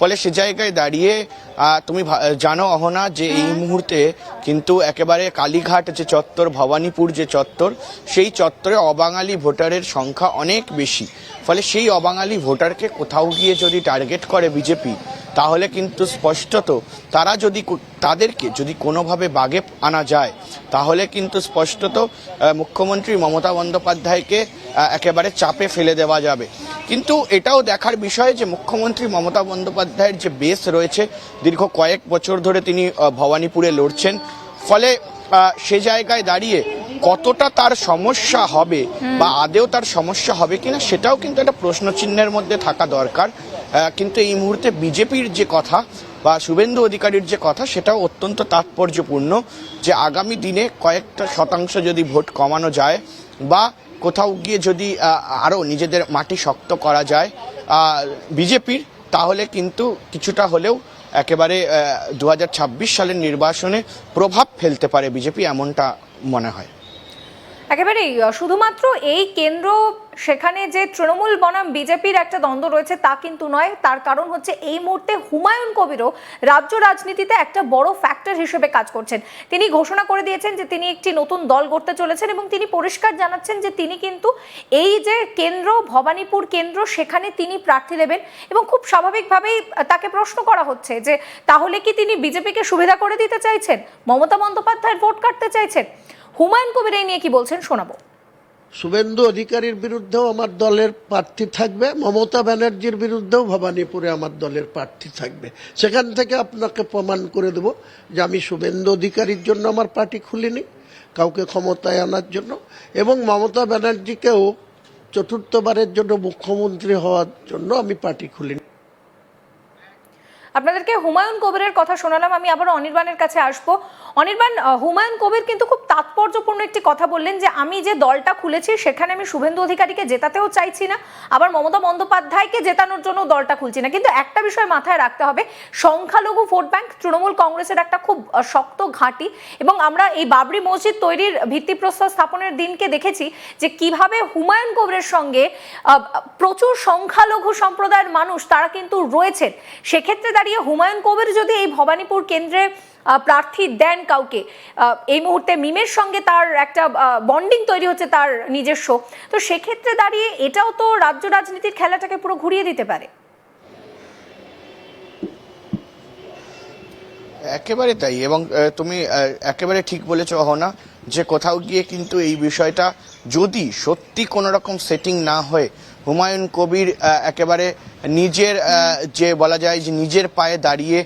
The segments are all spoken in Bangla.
ফলে সে জায়গায় দাঁড়িয়ে তুমি জানো অহনা যে এই মুহূর্তে কিন্তু একেবারে কালীঘাট যে চত্বর ভবানীপুর যে চত্বর সেই চত্বরে অবাঙালি ভোটারের সংখ্যা অনেক বেশি। ফলে সেই অবাঙালি ভোটারকে কোথাও গিয়ে যদি টার্গেট করে বিজেপি তাহলে কিন্তু স্পষ্টত তারা যদি তাদেরকে যদি কোনোভাবে বাগে আনা যায় তাহলে কিন্তু স্পষ্টত মুখ্যমন্ত্রী মমতা বন্দ্যোপাধ্যায়কে একেবারে চাপে ফেলে দেওয়া যাবে। কিন্তু এটাও দেখার বিষয় যে মুখ্যমন্ত্রী মমতা বন্দ্যোপাধ্যায়ের যে বেস রয়েছে দীর্ঘ কয়েক বছর ধরে তিনি ভবানীপুরে লড়ছেন। ফলে সে জায়গায় দাঁড়িয়ে কতটা তার সমস্যা হবে বা আদেও তার সমস্যা হবে কিনা সেটাও কিন্তু একটা প্রশ্নচিহ্নের মধ্যে থাকা দরকার। কিন্তু এই মুহূর্তে বিজেপির যে কথা বা শুভেন্দু অধিকারীর যে কথা সেটাও অত্যন্ত তাৎপর্যপূর্ণ যে আগামী দিনে কয়েকটা শতাংশ যদি ভোট কমানো যায় বা কোথাও গিয়ে যদি আরও নিজেদের মাটি শক্ত করা যায় বিজেপির, তাহলে কিন্তু কিছুটা হলেও একেবারে দু হাজার ছাব্বিশ সালের নির্বাচনে প্রভাব ফেলতে পারে বিজেপি, এমনটা মনে হয়। একেবারেই শুধুমাত্র এই কেন্দ্র, সেখানে যে তৃণমূল বনাম বিজেপির একটা দ্বন্দ্ব রয়েছে তা কিন্তু নয়, তার কারণ হচ্ছে এই মুহূর্তে হুমায়ুন কবিরও রাজ্য রাজনীতিতে একটা বড় ফ্যাক্টর হিসেবে কাজ করছেন। তিনি ঘোষণা করে দিয়েছেন যে তিনি একটি নতুন দল গড়তে চলেছেন এবং তিনি পরিষ্কার জানাচ্ছেন যে তিনি কিন্তু এই যে কেন্দ্র, ভবানীপুর কেন্দ্র, সেখানে তিনি প্রার্থী দেবেন এবং খুব স্বাভাবিকভাবেই তাকে প্রশ্ন করা হচ্ছে যে তাহলে কি তিনি বিজেপিকে সুবিধা করে দিতে চাইছেন? মমতা বন্দ্যোপাধ্যায়ের ভোট কাটতে চাইছেন? হুমায়ুন কবির এই নিয়ে কি বলছেন শোনাবো। শুভেন্দু অধিকারীর বিরুদ্ধেও আমার দলের প্রার্থী থাকবে, মমতা ব্যানার্জির বিরুদ্ধেও ভবানীপুরে আমার দলের প্রার্থী থাকবে। সেখান থেকে আপনাকে প্রমাণ করে দেব যে আমি শুভেন্দু অধিকারীর জন্য আমার পার্টি খুলিনি, কাউকে ক্ষমতায় আনার জন্য, এবং মমতা ব্যানার্জিকেও চতুর্থবারের জন্য মুখ্যমন্ত্রী হওয়ার জন্য আমি পার্টি খুলিনি। আপনাদেরকে হুমায়ুন কবিরের কথা শোনালাম, আমি আবার অনির্বাণের কাছে আসব। অনির্বাণ হুমায়ুন কবির কিন্তু খুব তাৎপর্যপূর্ণ একটি কথা বললেন যে, আমি যে দলটা খুলেছি, সেখানে আমি শুভেন্দু অধিকারীকে জেতাতেও চাইছি না, আবার মমতা বন্দ্যোপাধ্যায়কে জেতানোর জন্য দলটা খুলছি না। কিন্তু একটা বিষয় মাথায় রাখতে হবে, সংখ্যালঘু ভোট ব্যাংক তৃণমূল কংগ্রেসের একটা খুব শক্ত ঘাঁটি এবং আমরা এই বাবরি মসজিদ তৈরির ভিত্তিপ্রস্তর স্থাপনের দিনকে দেখেছি যে, কীভাবে হুমায়ুন কবিরের সঙ্গে প্রচুর সংখ্যালঘু সম্প্রদায়ের মানুষ তারা কিন্তু রয়েছেন। সেক্ষেত্রে দাঁড়িয়ে হুমায়ুন কবির যদি এই ভবানীপুর কেন্দ্রে প্রার্থী দেন কাউকে এই মুহূর্তে মিমের সঙ্গে তার একটা বন্ডিং তৈরি হচ্ছে তার নিজস্ব। তো সেক্ষেত্রে দাঁড়িয়ে এটাও তো রাজ্য রাজনীতির খেলাটাকে পুরো ঘুরিয়ে দিতে পারে। একেবারে তাই এবং তুমি একেবারে ঠিক বলেছ অহনা যে কোথাও গিয়ে কিন্তু এই বিষয়টা যদি সত্যি কোনো রকম সেটিং না হয়ে হুমায়ুন কবির একেবারে নিজের যে বলা যায় যে নিজের পায়ে দাঁড়িয়ে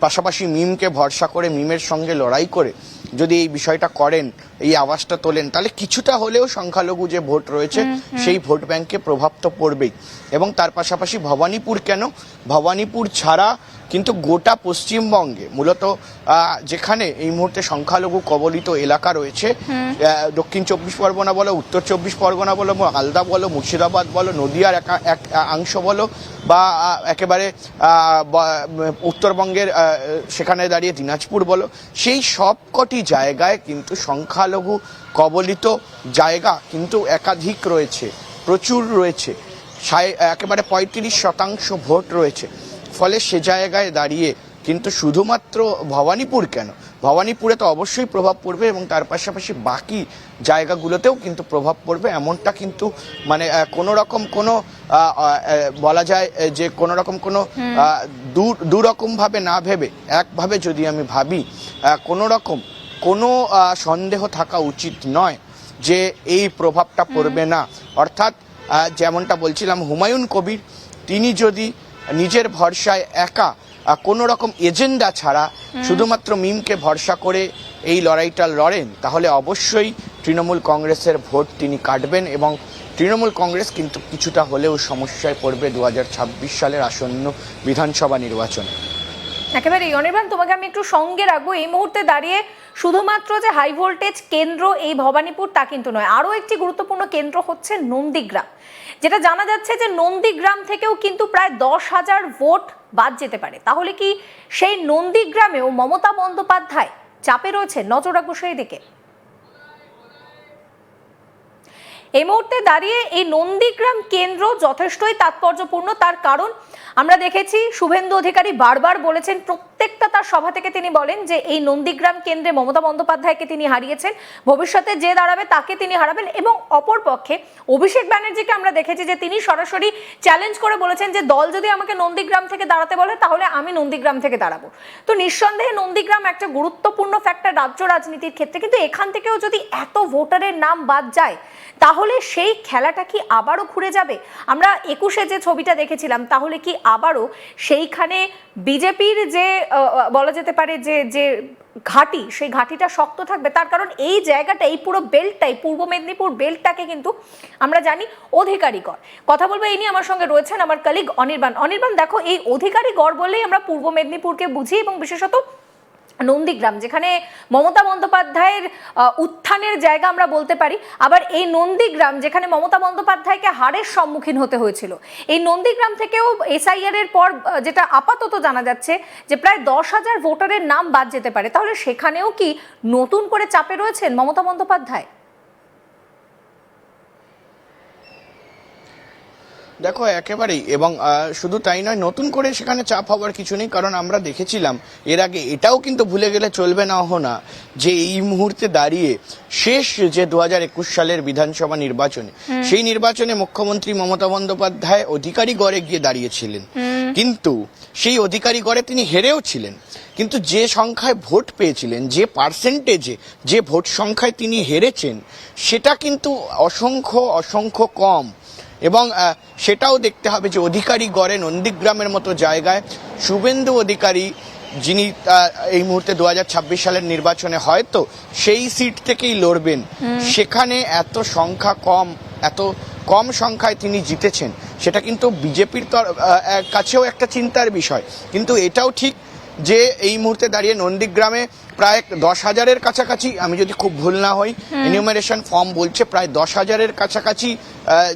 পাশাপাশি মিমকে ভরসা করে মিমের সঙ্গে লড়াই করে যদি এই বিষয়টা করেন এই আওয়াজটা তোলেন তাহলে কিছুটা হলেও সংখ্যালঘু যে ভোট রয়েছে সেই ভোট ব্যাংকে প্রভাব তো পড়বেই। এবং তার পাশাপাশি ভবানীপুর কেন? ভবানীপুর ছাড়া কিন্তু গোটা পশ্চিমবঙ্গে মূলত যেখানে এই মুহূর্তে সংখ্যালঘু কবলিত এলাকা রয়েছে দক্ষিণ চব্বিশ পরগনা বলো উত্তর চব্বিশ পরগনা বলো আলদা বলো মুর্শিদাবাদ বলো নদিয়ার একা- এক অংশ বলো বা একেবারে উত্তরবঙ্গের সেখানে দাঁড়িয়ে দিনাজপুর বলো সেই সবকটি জায়গায় কিন্তু সংখ্যালঘু কবলিত জায়গা কিন্তু একাধিক রয়েছে প্রচুর রয়েছে। একেবারে পঁয়ত্রিশ শতাংশ ভোট রয়েছে। ফলে সে জায়গায় দাঁড়িয়ে কিন্তু শুধুমাত্র ভবানীপুর কেন? ভবানীপুরে তো অবশ্যই প্রভাব পড়বে এবং তার পাশাপাশি বাকি জায়গাগুলোতেও কিন্তু প্রভাব পড়বে। এমনটা কিন্তু মানে কোনো রকম কোনো বলা যায় যে কোনো রকম কোনো দু দুরকম ভাবে না ভেবে একভাবে যদি আমি ভাবি কোনো রকম কোনো সন্দেহ থাকা উচিত নয় যে এই প্রভাবটা পড়বে না। অর্থাৎ যেমনটা বলছিলাম হুমায়ুন কবির তিনি যদি নিজের ভরসায় একা কোনো রকম এজেন্ডা ছাড়া শুধুমাত্র মিমকে ভরসা করে এই লড়াইটা লড়েন তাহলে অবশ্যই তৃণমূল কংগ্রেসের ভোট তিনি কাটবেন এবং তৃণমূল কংগ্রেস কিন্তু কিছুটা হলেও সমস্যায় পড়বে দু হাজার ছাব্বিশ সালের আসন্ন বিধানসভা নির্বাচনে। একেবারে অনির্বাণ, তোমাকে আমি একটু সঙ্গে রাখব। এই মুহূর্তে দাঁড়িয়ে শুধুমাত্র যে হাই ভোল্টেজ কেন্দ্র এই ভবানীপুর, তা কিন্তু নয়, আরও একটি গুরুত্বপূর্ণ কেন্দ্র হচ্ছে নন্দীগ্রাম, যেটা জানা যাচ্ছে যে নন্দীগ্রাম থেকেও কিন্তু প্রায় দশ হাজার ভোট বাদ যেতে পারে। তাহলে কি সেই নন্দীগ্রামেও মমতা বন্দ্যোপাধ্যায় চাপে রয়েছে? নজর রাখব সেই দিকে। এই মুহূর্তে দাঁড়িয়ে এই নন্দীগ্রাম কেন্দ্র যথেষ্টই তাৎপর্যপূর্ণ। তার কারণ আমরা দেখেছি, শুভেন্দু অধিকারী বারবার বলেছেন, প্রত্যেকটা তার সভা থেকে তিনি বলেন যে এই নন্দীগ্রাম কেন্দ্রে মমতা বন্দ্যোপাধ্যায়কে তিনি হারিয়েছেন, ভবিষ্যতে যে দাঁড়াবে তাকে তিনি হারাবেন এবং অপরপক্ষে অভিষেক ব্যানার্জিকে আমরা দেখেছি যে তিনি সরাসরি চ্যালেঞ্জ করে বলেছেন যে দল যদি আমাকে নন্দীগ্রাম থেকে দাঁড়াতে বলে, তাহলে আমি নন্দীগ্রাম থেকে দাঁড়াবো। তো নিঃসন্দেহে নন্দীগ্রাম একটা গুরুত্বপূর্ণ ফ্যাক্টর রাজ্য রাজনীতির ক্ষেত্রে। কিন্তু এখান থেকেও যদি এত ভোটারের নাম বাদ যায়, তাহলে সেই খেলাটা কি আবারও ঘুরে যাবে? আমরা একুশে যে ছবিটা দেখেছিলাম, তাহলে কি আবারও সেইখানে বিজেপির যে বলা যেতে পারে যে যে ঘাঁটি, সেই ঘাঁটিটা শক্ত থাকবে। তার কারণ এই জায়গাটা, এই পুরো বেল্টটাই, পূর্ব মেদিনীপুর বেল্টটাকে কিন্তু আমরা জানি অধিকারীগড়। কথা বলব এই নিয়ে, আমার সঙ্গে রয়েছেন আমার কলিগ অনির্বাণ। অনির্বাণ, দেখো এই অধিকারীগড় বললেই আমরা পূর্ব মেদিনীপুরকে বুঝি এবং বিশেষত নন্দীগ্রাম, যেখানে মমতা বন্দ্যোপাধ্যায়ের উত্থানের জায়গা আমরা বলতে পারি। আবার এই নন্দীগ্রাম, যেখানে মমতা বন্দ্যোপাধ্যায়কে হারের সম্মুখীন হতে হয়েছিল। এই নন্দীগ্রাম থেকেও এসআইআর এর পর যেটা আপাতত জানা যাচ্ছে যে প্রায় দশ হাজার ভোটারের নাম বাদ যেতে পারে। তাহলে সেখানেও কি নতুন করে চাপে রয়েছেন মমতা বন্দ্যোপাধ্যায়? দেখো একেবারেই। এবং শুধু তাই নয় নতুন করে সেখানে চাপ হওয়ার কিছু নেই কারণ আমরা দেখেছিলাম এর আগে এটাও কিন্তু ভুলে গেলে চলবে না না যে এই মুহূর্তে দাঁড়িয়ে শেষ যে দু হাজার একুশ সালের বিধানসভা নির্বাচনে সেই নির্বাচনে মুখ্যমন্ত্রী মমতা বন্দ্যোপাধ্যায় অধিকারী গড়ে গিয়ে দাঁড়িয়েছিলেন। কিন্তু সেই অধিকারী গড়ে তিনি হেরেও ছিলেন। কিন্তু যে সংখ্যায় ভোট পেয়েছিলেন যে পার্সেন্টেজে যে ভোট সংখ্যায় তিনি হেরেছেন সেটা কিন্তু অসংখ্য অসংখ্য কম। এবং সেটাও দেখতে হবে যে অধিকারী গড়ে নন্দীগ্রামের মতো জায়গায় শুভেন্দু অধিকারী যিনি এই মুহূর্তে দু হাজার ছাব্বিশ সালের নির্বাচনে হয়তো সেই সিট থেকেই লড়বেন। সেখানে এত সংখ্যা কম এত কম সংখ্যায় তিনি জিতেছেন সেটা কিন্তু বিজেপির কাছেও একটা চিন্তার বিষয়। কিন্তু এটাও ঠিক যে এই মুহূর্তে দাঁড়িয়ে নন্দীগ্রামে প্রায় দশ হাজারের কাছাকাছি আমি যদি খুব ভুল না হই এনিউমারেশন ফর্ম বলছে প্রায় দশ হাজারের কাছাকাছি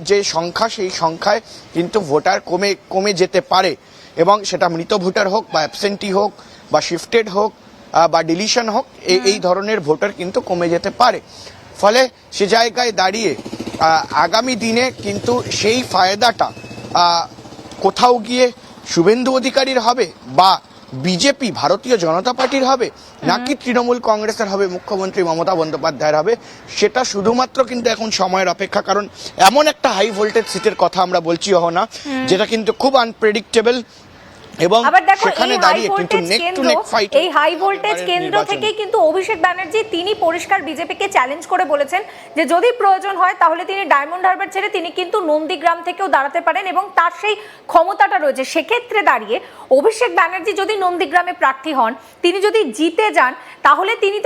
যে সংখ্যা সেই সংখ্যায় কিন্তু ভোটার কমে কমে যেতে পারে। এবং সেটা মৃত ভোটার হোক বা অ্যাবসেন্টি হোক বা শিফটেড হোক বা ডিলিশন হোক এই এই ধরনের ভোটার কিন্তু কমে যেতে পারে। ফলে সে জায়গায় দাঁড়িয়ে আগামী দিনে কিন্তু সেই ফায়দাটা কোথাও গিয়ে শুভেন্দু অধিকারীর হবে বা বিজেপি ভারতীয় জনতা পার্টির হবে নাকি তৃণমূল কংগ্রেসের হবে মুখ্যমন্ত্রী মমতা বন্দ্যোপাধ্যায়ের হবে সেটা শুধুমাত্র কিন্তু এখন সময়ের অপেক্ষা কারণ এমন একটা হাই ভোল্টেজ সিটের কথা আমরা বলছি না যেটা কিন্তু খুব আনপ্রেডিক্টেবল এবং সেখানে দাঁড়িয়ে কিন্তু নেক টু নেক ফাইট এই হাই ভোল্টেজ কেন্দ্র থেকেই কিন্তু অভিষেক ব্যানার্জি তিনি পরিষ্কার বিজেপিকে চ্যালেঞ্জ করে বলেছেন যে যদি প্রয়োজন হয় তাহলে তিনি ডায়মন্ড হারবার ছেড়ে তিনি কিন্তু নন্দীগ্রাম থেকেও দাঁড়াতে পারেন এবং তার সেই ক্ষমতাটা রয়েছে। সেক্ষেত্রে দাঁড়িয়ে অভিষেক ব্যানার্জি যদি নন্দীগ্রামে প্রার্থী হন তিনি যদি জিতে যান তাহলে তিনি